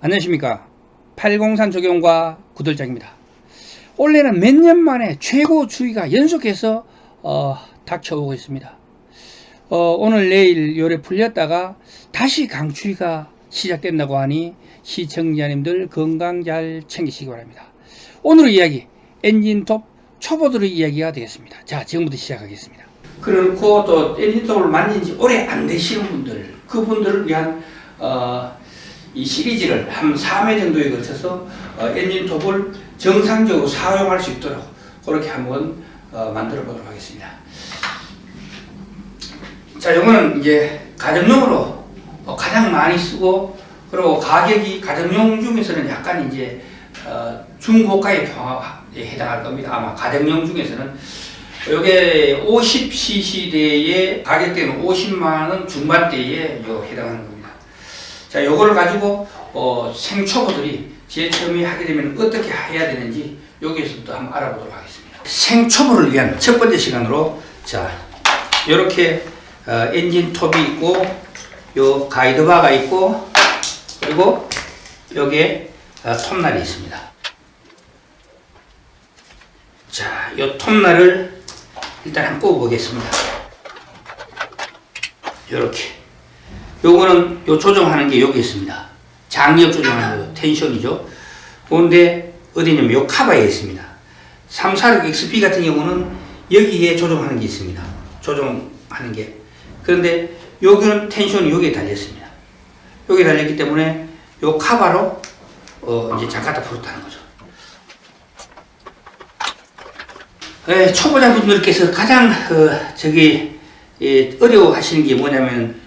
안녕하십니까. 803 조경과 구들장입니다. 올해는 몇 년 만에 최고 추위가 연속해서 어, 닥쳐오고 있습니다. 어, 오늘 내일 요래 풀렸다가 다시 강추위가 시작된다고 하니 시청자님들 건강 잘 챙기시기 바랍니다. 오늘의 이야기 엔진톱 초보들의 이야기가 되겠습니다. 자 지금부터 시작하겠습니다. 그렇고 또 엔진톱을 만진 지 오래 안 되시는 분들 그분들을 위한 어, 이 시리즈를 한 3회 정도에 걸쳐서 어, 엔진톱을 정상적으로 사용할 수 있도록 그렇게 한번 어, 만들어 보도록 하겠습니다. 자, 이거는 이제 가정용으로 어, 가장 많이 쓰고 그리고 가격이 가정용 중에서는 약간 이제 어, 중고가에 해당할 겁니다. 아마 가정용 중에서는 이게 50cc대의 가격대는 50만 원 중반대에 요 해당하는. 자, 요거를 가지고 어, 생초보들이 제일 처음에 하게 되면 어떻게 해야 되는지 여기에서부터 한번 알아보도록 하겠습니다. 생초보를 위한 첫 번째 시간으로 자, 이렇게 어, 엔진 톱이 있고 요 가이드바가 있고 그리고 여기에 어, 톱날이 있습니다. 자, 요 톱날을 일단 한번 꼽아보겠습니다. 이렇게. 요거는 요 조정하는 게 여기 있습니다. 장력 조정하는 거, 텐션이죠. 그런데 어디냐면 요 카바에 있습니다. 346 XP 같은 경우는 여기에 조정하는 게 있습니다. 조정하는 게. 그런데 여기는 텐션이 여기에 달렸습니다. 여기에 달렸기 때문에 요 카바로 어 이제 잠깐 풀었다는 거죠. 예, 초보자분들께서 가장 어, 저기 예, 어려워하시는 게 뭐냐면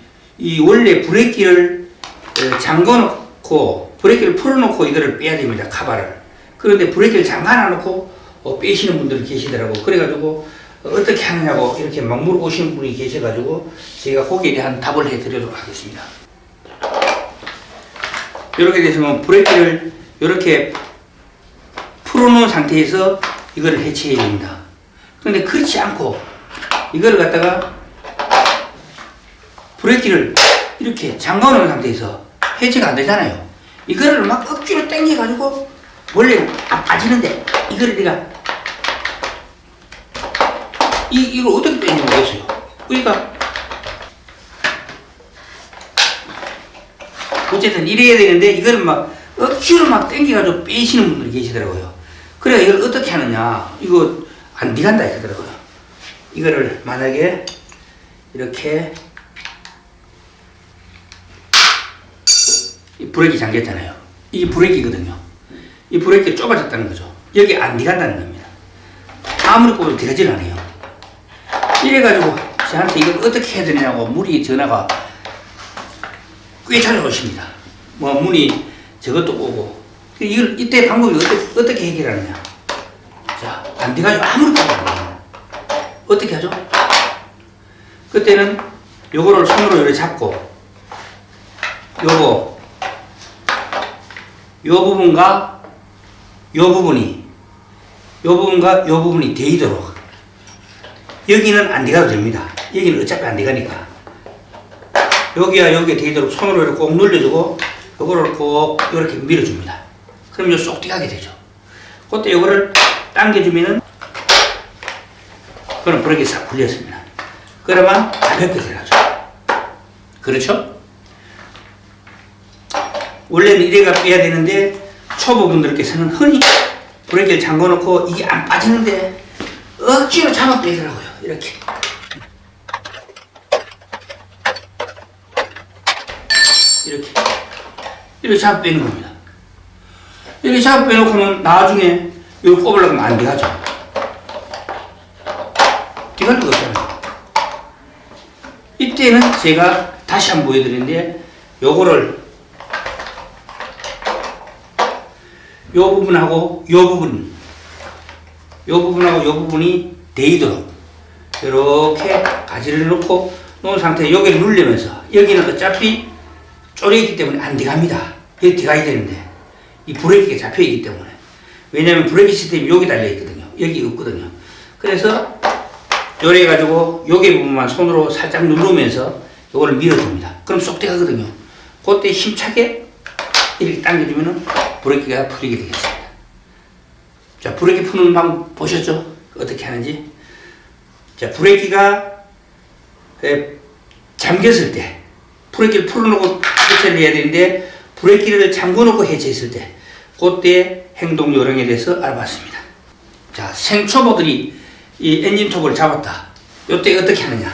이 원래 브레이크를 어, 잠궈놓고 브레이크를 풀어놓고 이거를 빼야 됩니다 카바를. 그런데 브레이크를 잠가놔놓고 어, 빼시는 분들이 계시더라고. 그래가지고 어, 어떻게 하느냐고 이렇게 막 물어보시는 분이 계셔가지고 제가 거기에 대한 답을 해드리도록 하겠습니다. 이렇게 되시면 브레이크를 이렇게 풀어놓은 상태에서 이거를 해체해야 됩니다. 그런데 그렇지 않고 이걸 갖다가 브레이크를 이렇게 잠궈놓은 상태에서 해체가 안 되잖아요. 이거를 막 억지로 당겨가지고 원래는 안 빠지는데 이거를 내가 이, 이걸 어떻게 빼는지 모르겠어요. 그러니까 어쨌든 이래야 되는데 이거를 막 억지로 막 당겨가지고 빼시는 분들이 계시더라고요. 그래 이걸 어떻게 하느냐 이거 안 들어간다 하더라고요. 이거를 만약에 이렇게 브레이크 잠겼잖아요. 이 브레이크거든요. 이 브레이크 좁아졌다는 거죠. 여기 안 들어간다는 겁니다. 아무리 꼽아도 들어가질 않아요. 이래가지고 저한테 이걸 어떻게 해야 되냐고 문의 전화가 꽤 찾아오십니다. 뭐 문의 저것도 오고 이걸 이때 방법이 어떻게, 어떻게 해결하느냐. 자, 안 돼가지고 아무리 꼽아도 안 돼요. 어떻게 하죠? 그때는 요거를 손으로 이렇게 잡고 요거 요 부분과 요 부분이 요 부분과 요 부분이 데이도록 여기는 안 돼가도 됩니다. 여기는 어차피 안 돼가니까 여기와 여기에 데이도록 손으로 이렇게 꼭 눌러주고 요거를 꼭 이렇게 밀어줍니다. 그럼 요 쏙 뛰가게 되죠. 그때 요거를 당겨주면은 그럼 브레이크 싹 풀렸습니다. 그러면 가볍게 들어가죠. 그렇죠? 원래는 이래가 빼야 되는데 초보분들께서는 흔히 브레이크를 잠궈놓고 이게 안 빠지는데 억지로 잡아 빼더라고요. 이렇게. 이렇게. 이렇게 잡아 빼는 겁니다. 이렇게 잡아 빼놓고는 나중에 이거 꼽으려고 하면 안 돼가죠. 데가 없잖아요. 이때는 제가 다시 한번 보여드리는데 요거를 요 부분하고 요 부분. 요 부분하고 요 부분이 데이도록 이렇게 가지를 놓고 놓은 상태에 여기를 누르면서 여기는 어차피 쪼려 있기 때문에 안 들어갑니다. 여기 들어가야 되는데 이 브레이크가 잡혀 있기 때문에. 왜냐면 브레이크 시스템이 여기 달려 있거든요. 여기 없거든요. 그래서 요래 가지고 여기 부분만 손으로 살짝 누르면서 요거를 밀어줍니다. 그럼 쏙 들어가거든요. 그때 힘차게 이렇게 당겨주면은 브레이크가 풀리게 되겠습니다. 자, 브레이크 푸는 방법 보셨죠? 어떻게 하는지. 자, 브레이크가 에, 잠겼을 때 브레이크를 풀어놓고 해체를 해야 되는데 브레이크를 잠궈놓고 해체했을 때 그때 행동 요령에 대해서 알아봤습니다. 자, 생초보들이 이 엔진 톱을 잡았다. 이때 어떻게 하느냐?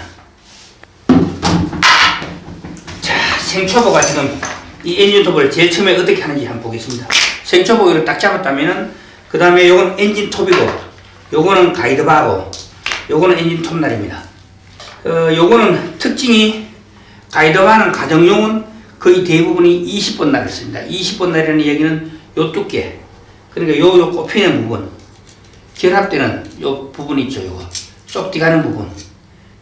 자, 생초보가 지금 이 엔진톱을 제일 처음에 어떻게 하는지 한번 보겠습니다. 생초보를 딱 잡았다면은 그 다음에 요건 엔진톱이고 요거는 가이드바고 요거는 엔진톱날입니다. 어, 요거는 특징이 가이드바는 가정용은 거의 대부분이 20번 날을 씁니다. 20번 날이라는 얘기는 요 두께 그러니까 요, 요 꼽히는 부분 결합되는 요 부분 있죠 요거 쏙 뒤가는 부분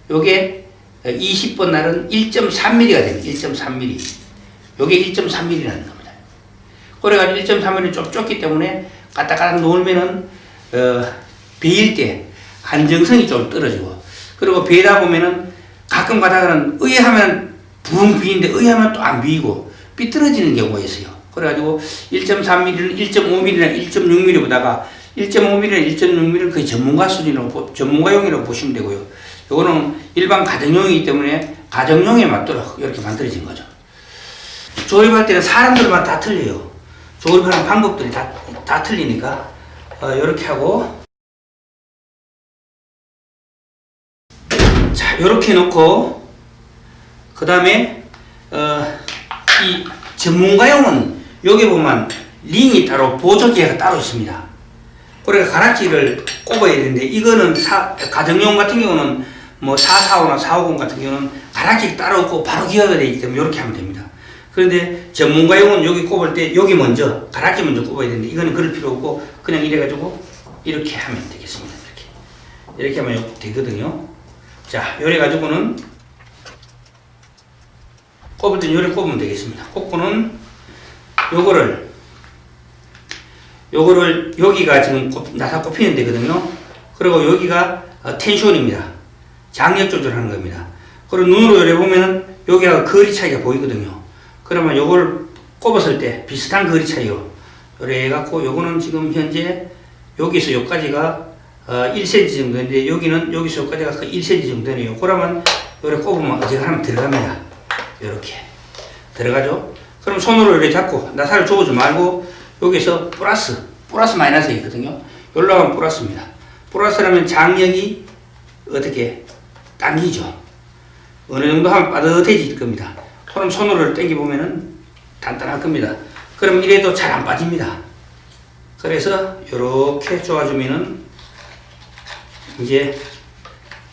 요게 20번 날은 1.3mm가 됩니다 1.3mm 요게 1.3mm라는 겁니다 그래가지고 1.3mm 좀 좁기 때문에 까딱까딱 놓으면은 어, 베일 때 안정성이 좀 떨어지고 그리고 베다 보면은 가끔 가다가는 의하면 붕 비는데 의하면 또 안 비고 삐뚤어지는 경우가 있어요 그래가지고 1.3mm는 1.5mm나 1.6mm보다가 1.5mm나 1.6mm는 거의 전문가 수준으로 보- 전문가용이라고 보시면 되고요. 요거는 일반 가정용이기 때문에 가정용에 맞도록 이렇게 만들어진 거죠. 조립할 때는 사람들만 다 틀려요. 조립하는 방법들이 다, 다 틀리니까 어, 이렇게 하고 자 이렇게 놓고 그 다음에 어, 이 전문가용은 여기 보면 링이 따로 보조기가 따로 있습니다. 그러니까 가락지를 꼽아야 되는데 이거는 사, 가정용 같은 경우는 뭐 445나 450 같은 경우는 가락지 따로 없고 바로 기어가 되기 때문에 이렇게 하면 됩니다. 그런데 전문가용은 여기 꼽을 때 여기 먼저 가락지 먼저 꼽아야 되는데 이거는 그럴 필요 없고 그냥 이래가지고 이렇게 하면 되겠습니다. 이렇게 이렇게 하면 되거든요. 자, 요래 가지고는 꼽을 땐 요래 꼽으면 되겠습니다. 꼽고는 요거를 요거를 여기가 지금 꼽- 나사 꼽히는 데거든요. 그리고 여기가 어, 텐션입니다. 장력 조절하는 겁니다. 그리고 눈으로 요래 보면은 여기가 거리 차이가 보이거든요. 그러면 요걸 꼽았을 때 비슷한 거리 차이로 요래 해갖고 요거는 지금 현재 여기서 여기까지가 어, 1cm 정도인데 여기는 여기서 여기까지가 그 1cm 정도네요. 그러면 요래 꼽으면 어지간하면 들어갑니다. 요렇게 들어가죠. 그럼 손으로 이렇게 잡고 나사를 줘보지 말고 여기서 플러스 플러스 마이너스 있거든요. 여기로 하면 플러스입니다. 플러스라면 장력이 어떻게 당기죠. 어느 정도 하면 빠듯해질 겁니다. 그럼 손으로 당겨 보면은 단단할 겁니다. 그럼 이래도 잘 안 빠집니다. 그래서 이렇게 쪼아주면은 이제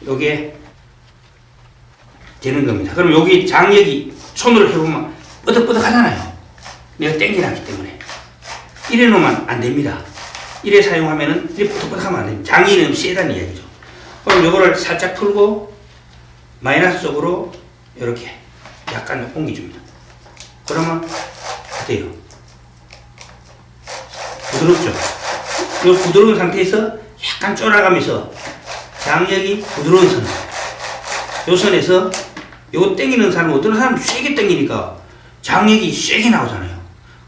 요게 되는 겁니다. 그럼 여기 장력이 손으로 해보면 끄덕끄덕 하잖아요. 내가 땡겨놨기 때문에. 이래 놓으면 안 됩니다. 이래 사용하면은 이래 끄덕끄덕 하면 안 됩니다. 장이 너무 세다는 이야기죠. 그럼 요거를 살짝 풀고 마이너스 쪽으로 이렇게 약간 옮겨줍니다. 그러면 어때요? 부드럽죠? 이 부드러운 상태에서 약간 쫄아가면서 장력이 부드러운 선. 요 선에서 요거 땡기는 사람은 어떤 사람은 세게 땡기니까 장력이 세게 나오잖아요.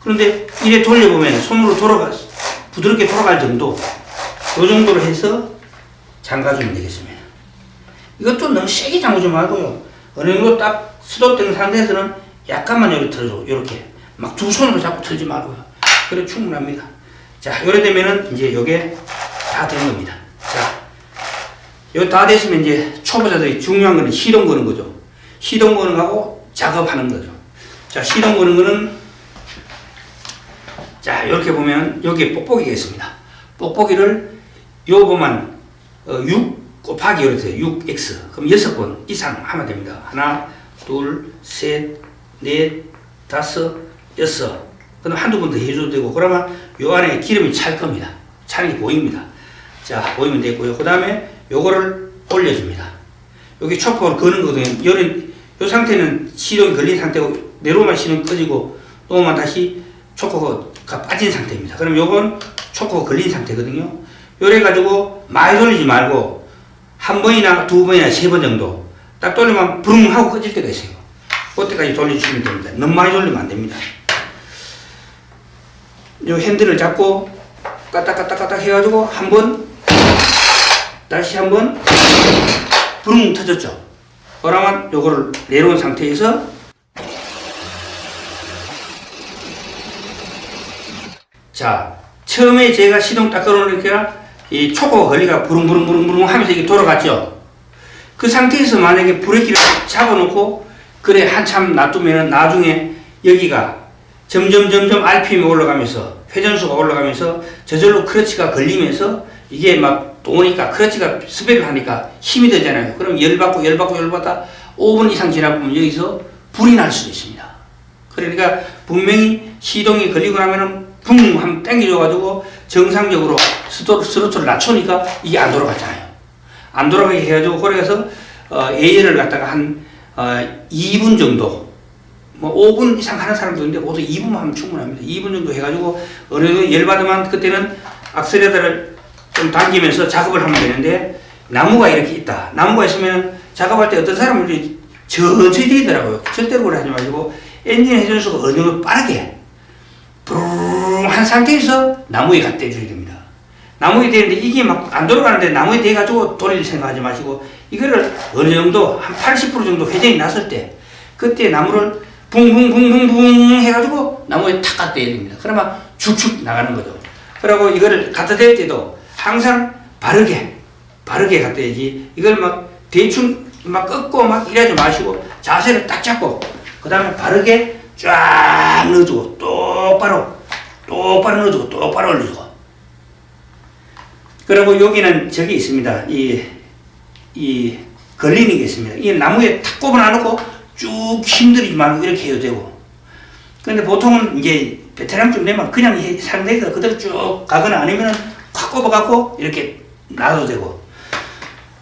그런데 이래 돌려보면 손으로 돌아가, 부드럽게 돌아갈 정도, 요 정도로 해서 잠가주면 되겠습니다. 이것도 너무 세게 잠그지 말고요. 어느 정도 딱 스톱된 상태에서는 약간만 이렇게 틀어줘. 이렇게. 막 두 손으로 잡고 틀지 말고요. 그래 충분합니다. 자, 요래 되면은 이제 요게 다 된 겁니다. 자, 요 다 됐으면 이제 초보자들이 중요한 거는 시동 거는 거죠. 시동 거는 거하고 작업하는 거죠. 자, 시동 거는 거는 자, 이렇게 보면 여기에 뽁뽁이가 있습니다. 뽁뽁이를 요 보면 어, 6 곱하기 이렇게 6x 그럼 6번 이상 하면 됩니다. 하나, 둘, 셋, 넷, 다섯, 여섯 그럼 한두 번 더 해줘도 되고 그러면 요 안에 기름이 찰 겁니다. 차는 게 보입니다. 자, 보이면 되고요. 그 다음에 요거를 올려줍니다. 여기 초포를 거는 거거든요. 요런, 요 상태는 시동이 걸린 상태고, 내로만 시동 꺼지고, 또만 다시 초코가 빠진 상태입니다. 그럼 요건 초코가 걸린 상태거든요. 요래 가지고 많이 돌리지 말고, 한 번이나 두 번이나 세 번 정도, 딱 돌리면 부릉 하고 꺼질 때가 있어요. 그때까지 돌려주시면 됩니다. 너무 많이 돌리면 안 됩니다. 요 핸들을 잡고 까딱까딱까딱 해가지고 한 번 다시 한번 붕 터졌죠. 그러면 요거를 내려온 상태에서 자 처음에 제가 시동 딱 걸어놓으니까 이 초코 걸리가 부릉부릉부릉부릉 하면서 이게 돌아갔죠. 그 상태에서 만약에 브레이크를 잡아놓고 그래 한참 놔두면은 나중에 여기가 점점 점점 RPM이 올라가면서 회전수가 올라가면서 저절로 크러치가 걸리면서 이게 막 도니까 크러치가 스백을 하니까 힘이 되잖아요. 그럼 열받고 열받고 열받다 5분 이상 지나보면 여기서 불이 날 수도 있습니다. 그러니까 분명히 시동이 걸리고 나면은 붕 하면 당겨줘가지고 정상적으로 스로, 스로틀을 낮추니까 이게 안 돌아갔잖아요. 안 돌아가게 해가지고 그래서 어, 예전을 갖다가 한 어, 2분 정도 뭐 5분 이상 하는 사람도 있는데 보통 2분만 하면 충분합니다. 2분 정도 해가지고 어느 정도 열받으면 그때는 악셀레터를 좀 당기면서 작업을 하면 되는데 나무가 이렇게 있다. 나무가 있으면 작업할 때 어떤 사람은 천천히 되더라고요. 절대로 그래 하지 마시고 엔진 회전수가 어느 정도 빠르게 상태에서 나무에 갖다 대줘야 됩니다. 나무에 대는데 이게 막 안 돌아가는데 나무에 대 가지고 돌릴 생각하지 마시고 이거를 어느 정도 한 80% 정도 회전이 났을 때 그때 나무를 붕붕붕붕붕 해가지고 나무에 탁 갖다 대야 됩니다. 그러면 축축 나가는 거죠. 그리고 이거를 갖다 댈 때도 항상 바르게 바르게 갖다 대지 이걸 막 대충 막 꺾고 막 이러지 마시고 자세를 딱 잡고 그 다음에 바르게 쫙 넣어주고 똑바로 똑바로 넣어주고 똑바로 올려주고 그리고 여기는 저기 있습니다. 이, 이게 있습니다. 이 나무에 탁 꼽아놔놓고 쭉 힘들이지 말고 이렇게 해도 되고. 근데 보통은 이제 베테랑쯤 되면 그냥 이 상대가 그대로 쭉 가거나 아니면 확 꼽아갖고 이렇게 놔도 되고.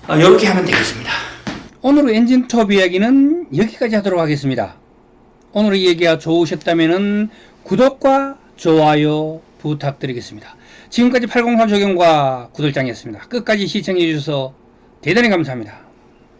어, 이렇게 하면 되겠습니다. 오늘 엔진 톱 이야기는 여기까지 하도록 하겠습니다. 오늘 이 얘기가 좋으셨다면 구독과 좋아요 부탁드리겠습니다. 지금까지 803 적용과 구들장이었습니다. 끝까지 시청해 주셔서 대단히 감사합니다.